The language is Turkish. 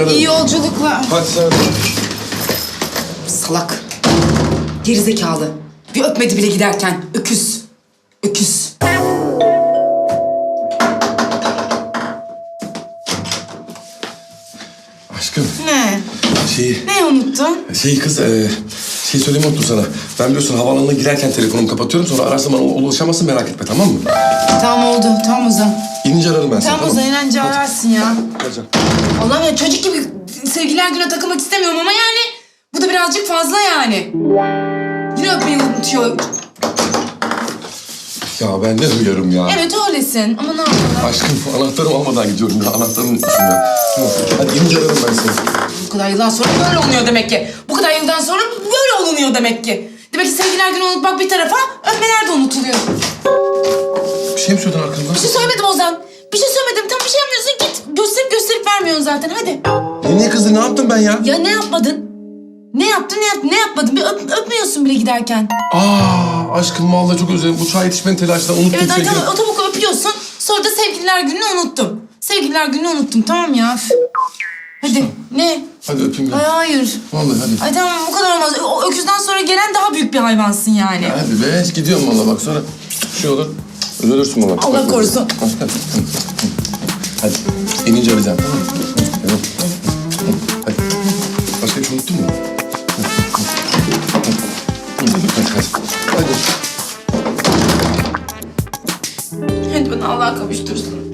ararım. İyi yolculuklar. Hadi sen. Salak. Gerizekalı. Bir öpmedi bile giderken. Öküz. Öküz. Aşkım Ne? şey Ne unuttun? şey kız e, şey söylemeyi unuttum sana. Ben biliyorsun havaalanına girerken telefonumu kapatıyorum sonra ararsam bana ulaşamazsın merak etme tamam mı? Tamam oldu. Tamam o İnince ararım ben seni Tamam o zaman inence ararsın ya. Hadi. Allah'ım ya çocuk gibi sevgililer güne takılmak istemiyorum ama yani bu da birazcık fazla yani. Yine öpmeyi unutuyor. Ya ben ne duyuyorum ya. Evet öylesin ama ne yapalım? Aşkım anahtarımı almadan gidiyorum ya. Anahtarımı unutmuşum ya. Tamam. Hadi inince ararım ben seni. Bu kadar yıldan sonra böyle olunuyor demek ki. Bu kadar yıldan sonra böyle olunuyor demek ki. Demek ki sevgililer günü unutmak bir tarafa, öpmeler de unutuluyor. Şey mi söyledin arkamdan? Bir şey söylemedim Ozan. Bir şey söylemedim. Tam bir şey yapmıyorsun. Git. Gösterip gösterip vermiyorsun zaten. Hadi. Ya niye kızdın? Ne yaptım ben ya? Ya ne yapmadın? Ne yaptın ne yaptın? Ne yapmadın? Bir öp, öpmüyorsun bile giderken. Aa aşkım vallahi çok özledim. Bu çay yetişmenin telaşla unuttum Evet ay sevgilim. tamam otobüsü öpüyorsun. Sonra da sevgililer gününü unuttum. Sevgililer gününü unuttum tamam ya. Hadi ne? Hadi öpeyim Ay ben. hayır. Vallahi hadi. Ay tamam bu kadar olmaz. O öküzden sonra gelen daha büyük bir hayvansın yani. Hadi be hiç gidiyorum vallahi bak sonra şey olur. Üzülürsün buna. Allah korusun. Şey hadi. İnince arayacağım tamam mı? Hadi. Başka bir şey? Hadi hadi. Allah kavuştursun.